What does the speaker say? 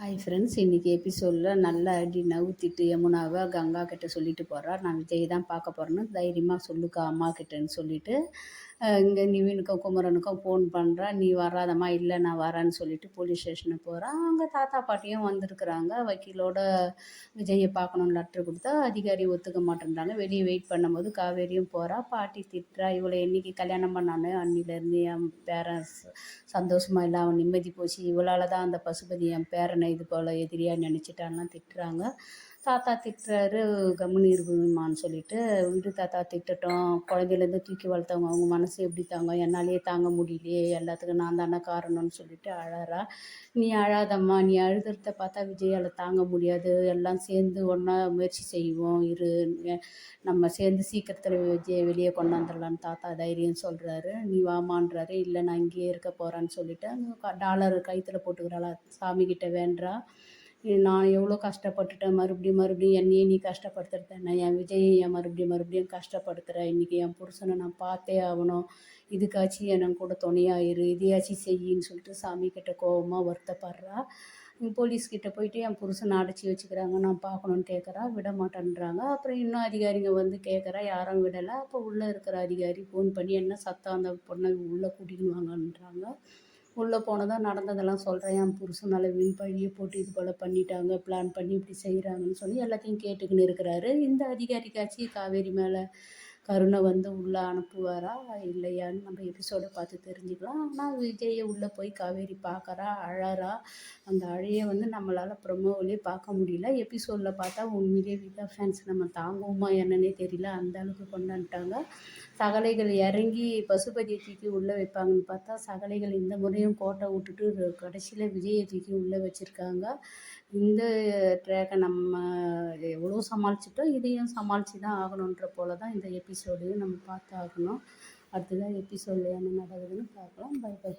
Hi friends இன்றைக்கி எபிசோடில் நல்லா அடி நவுத்திட்டு யமுனாவை கங்கா கிட்ட சொல்லிட்டு போகிறா நான் விஜய் தான் பார்க்க போகிறேன்னு தைரியமாக சொல்லுக்கா அம்மா கிட்டேன்னு சொல்லிட்டு. இங்கே நிவினுக்கும் குமரனுக்கும் ஃபோன் பண்ணுறா நீ வராதம்மா இல்லை நான் வரேன்னு சொல்லிட்டு போலீஸ் ஸ்டேஷனுக்கு போகிறான் அங்கே தாத்தா பாட்டியும் வந்திருக்குறாங்க. வக்கீலோட விஜயை பார்க்கணும்னு லெட்ரு கொடுத்தா அதிகாரி ஒத்துக்க மாட்டேன்றாங்க. வெளியே வெயிட் பண்ணும்போது காவேரியும் போகிறா பாட்டி திட்டுறா இவளை என்றைக்கு கல்யாணம் பண்ணானே அன்னிலேருந்து என் பேரன் சந்தோஷமாக இல்லை அவன் நிம்மதி போச்சு. இவளால் தான் அந்த பசுபதி என் பேரனை இது போல் எதிரியாக நினச்சிட்டான்லாம் திட்டுறாங்க. தாத்தா திட்டுறாரு கம்முன்னு இருமான்னு சொல்லிட்டு விடு தாத்தா திட்டட்டும். குழந்தையிலேருந்து தூக்கி வளர்த்தவங்க அவங்க மனசு எப்படி தாங்க என்னாலேயே தாங்க முடியலையே. எல்லாத்துக்கும் நான் தானே காரணம்னு சொல்லிட்டு அழறா. நீ அழாதம்மா. நீ அழுதுறத பார்த்தா விஜயால் தாங்க முடியாது. எல்லாம் சேர்ந்து ஒன்றா முயற்சி செய்வோம். இரு. நம்ம சேர்ந்து சீக்கிரத்தில் விஜயை வெளியே கொண்டாந்துடலான்னு தாத்தா தைரியம் சொல்கிறாரு நீ வாமான்றாரு இல்லை நான் இங்கேயே இருக்க போகிறேன்னு சொல்லிட்டு டாலர் கைத்தில் போட்டுக்கிறாளா? சாமிக்கிட்ட வேண்டா. நான் எவ்வளோ கஷ்டப்பட்டுட்டேன் மறுபடியும் மறுபடியும் என்னையே நீ கஷ்டப்படுத்துறது என்ன என் விஜயை என் மறுபடியும் மறுபடியும் கஷ்டப்படுத்துகிற இன்றைக்கி என் புருஷனை நான் பார்த்தே ஆகணும். இதுக்காச்சும் எனக்கு கூட துணையாயிரு இதையாச்சும் செய்யின்னு சொல்லிட்டு சாமி கிட்ட கோபமாக வருத்தப்படுறா. போலீஸ்கிட்ட போயிட்டு என் புருஷனை அடைச்சி வச்சுக்கிறாங்க நான் பார்க்கணுன்னு கேட்குறா விட மாட்டேன்றாங்க. அப்புறம் இன்னும் அதிகாரிங்க வந்து கேட்குறா யாரும் விடலை. அப்போ உள்ளே இருக்கிற அதிகாரி ஃபோன் பண்ணி என்ன சத்தம்? அந்த பொண்ணை உள்ளே கூட்டின்னு வாங்கன்றாங்க. உள்ளே போனதான் நடந்ததெல்லாம் சொல்கிறேன். என் புருஷன் மேலே வீண் பழியை போட்டு இது போல் பண்ணிட்டாங்க பிளான் பண்ணி இப்படி செய்கிறாங்கன்னு சொல்லி எல்லாத்தையும் கேட்டுக்கின்னு இருக்கிறாரு. இந்த அதிகாரிக்காச்சு காவேரி மேலே கருணை வந்து உள்ளே அனுப்புவாரா? இல்லையான்னு நம்ம எபிசோடை பார்த்து தெரிஞ்சுக்கலாம். ஆனால் விஜயை உள்ளே போய் காவேரி பார்க்குறா அழறா அந்த அழையை வந்து நம்மளால் ப்ரொமோவிலே பார்க்க முடியல. எபிசோடில் பார்த்தா உண்மையிலே விஜா ஃபேன்ஸ் நம்ம தாங்குவோமா என்னன்னே தெரியல. அந்த அளவுக்கு கொண்டாந்துட்டாங்க சகலைகள் இறங்கி பசுபதியை தூக்கி உள்ளே வைப்பாங்கன்னு பார்த்தா சகலைகள் இந்த முறையும் கோட்டை விட்டுட்டு கடைசியில் விஜயை தூக்கி உள்ளே வச்சுருக்காங்க. இந்த ட்ராக்கை நம்ம எவ்வளோ சமாளிச்சிட்டோம் இதையும் சமாளித்து தான் ஆகணுன்ற போல தான் இந்த எபிசோடையும் நம்ம பார்த்தாகணும். அடுத்ததாக எபிசோடில் என்ன நடக்குதுன்னு பார்க்கலாம். By by